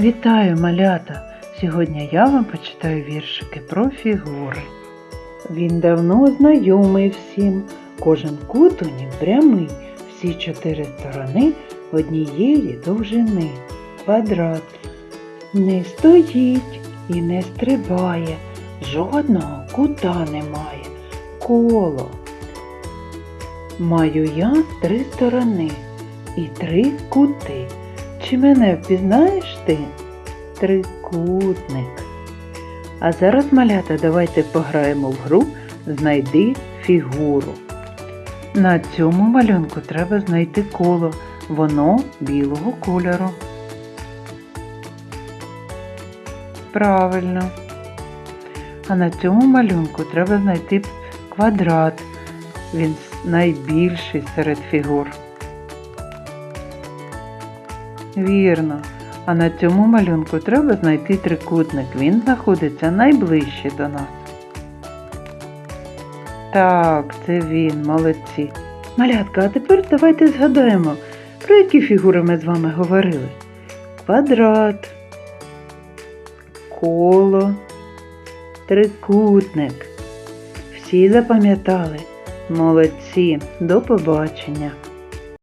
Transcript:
Вітаю, малята! Сьогодні я вам почитаю віршики про фігури. Він давно знайомий всім, кожен кут у нім прямий, всі чотири сторони однієї довжини. Квадрат не стоїть і не стрибає, жодного кута немає. Коло. Маю я три сторони і три кути. Чи мене впізнаєш ти? Трикутник. А зараз, малята, давайте пограємо в гру Знайди фігуру. На цьому малюнку треба знайти коло. Воно білого кольору. Правильно. А на цьому малюнку треба знайти квадрат. Він найбільший серед фігур. Вірно. А на цьому малюнку треба знайти трикутник. Він знаходиться найближче до нас. Так, це він, молодці. Малятка, а тепер давайте згадаємо, про які фігури ми з вами говорили. Квадрат, коло, трикутник. Всі запам'ятали. Молодці. До побачення.